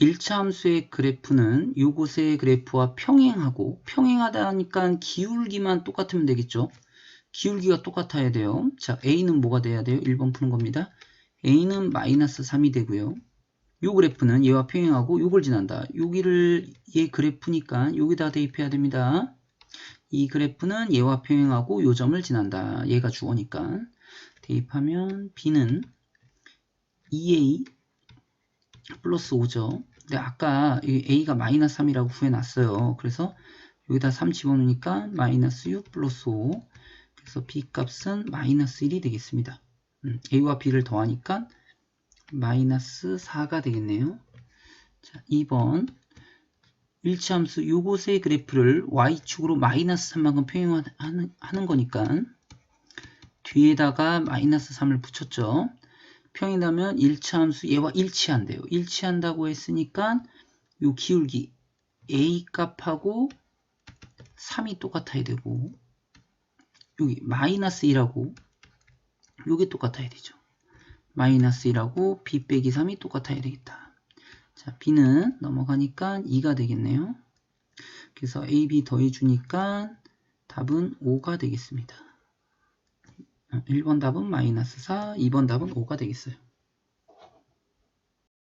1차 함수의 그래프는 요곳의 그래프와 평행하고 평행하다니까 기울기만 똑같으면 되겠죠. 기울기가 똑같아야 돼요. 자, A는 뭐가 돼야 돼요? 1번 푸는 겁니다. A는 마이너스 3이 되고요. 요 그래프는 얘와 평행하고 요걸 지난다. 여기를 얘 그래프니까 여기다 대입해야 됩니다. 이 그래프는 얘와 평행하고 요 점을 지난다. 얘가 주어니까 대입하면 B는 2A 플러스 5죠. 근데 아까 이 A가 마이너스 3이라고 구해놨어요. 그래서 여기다 3 집어넣으니까 마이너스 6 플러스 5 그래서 B 값은 마이너스 1이 되겠습니다. 음, A와 B를 더하니까 마이너스 4가 되겠네요. 자, 2번 일치함수 요곳의 그래프를 y축으로 마이너스 3만큼 평행하는 하는 거니까 뒤에다가 마이너스 3을 붙였죠. 평행하면 일치함수 얘와 일치한대요. 일치한다고 했으니까 요 기울기 a 값하고 3이 똑같아야 되고 여기 마이너스 1하고 요게 똑같아야 되죠. 마이너스 1하고 b 빼기 3이 똑같아야 되겠다. 자, b는 넘어가니까 2가 되겠네요. 그래서 a, b 더해주니까 답은 5가 되겠습니다. 1번 답은 마이너스 4, 2번 답은 5가 되겠어요.